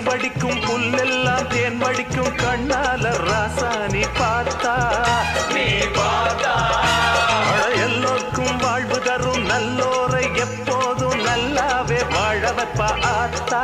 நீர் வடிக்கும் புல்லெல்லாம் தேன் வடிக்கும் கண்ணால ராசானி பார்த்தா. நீ பார்த்தா. எல்லோருக்கும் வாழ்வு தரும் நல்லோரை எப்போதும் நல்லாவே வாழ ஆத்தா.